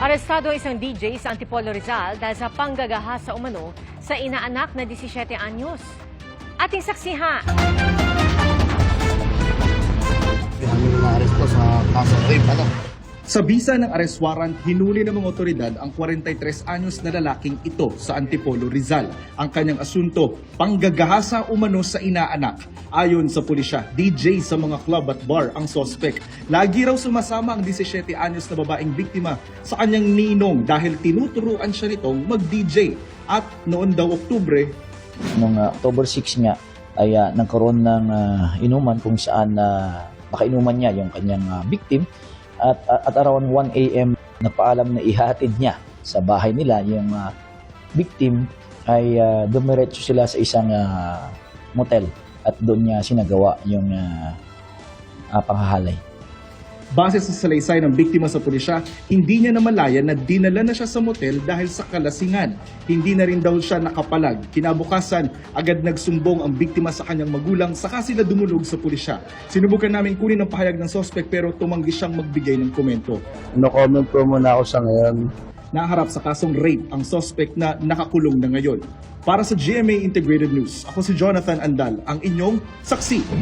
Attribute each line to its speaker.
Speaker 1: Arestado ang isang DJ sa Antipolo Rizal dahil sa panggagahasa umano sa inaanak na 17 anyos. Ating saksihan.
Speaker 2: Kami na-arrest po sa kaso rape, ano?
Speaker 3: Sa bisa ng arrest warrant, hinuli ng mga otoridad ang 43 anyos na lalaking ito sa Antipolo, Rizal. Ang kanyang asunto, panggagahasa umano sa inaanak. Ayon sa pulisya, DJ sa mga club at bar ang sospek. Lagi raw sumasama ang 17 anyos na babaeng biktima sa kanyang ninong dahil tinuturuan siya nitong mag-DJ. At noon daw Oktubre,
Speaker 4: Noong ah, October 6 nga ay ah, nagkaroon ng ah, inuman kung saan uh, nakainuman niya yung kanyang ah, victim at, at, at around 1 a.m. nagpaalam na ihatid niya sa bahay nila yung ah, victim ay uh, dumiretso sila sa isang ah, motel at doon niya sinagawa yung ah, ah, panghahalay.
Speaker 3: Base sa salaysay ng biktima sa pulisya, hindi niya namalayan na dinala na siya sa motel dahil sa kalasingan. Hindi na rin daw siya nakapalag. Kinabukasan, agad nagsumbong ang biktima sa kanyang magulang saka sila dumulog sa pulisya. Sinubukan namin kunin ang pahayag ng sospek pero tumanggi siyang magbigay ng komento.
Speaker 2: No comment po muna ako sa ngayon.
Speaker 3: Naharap sa kasong rape ang sospek na nakakulong na ngayon. Para sa GMA Integrated News, ako si Jonathan Andal, ang inyong saksi.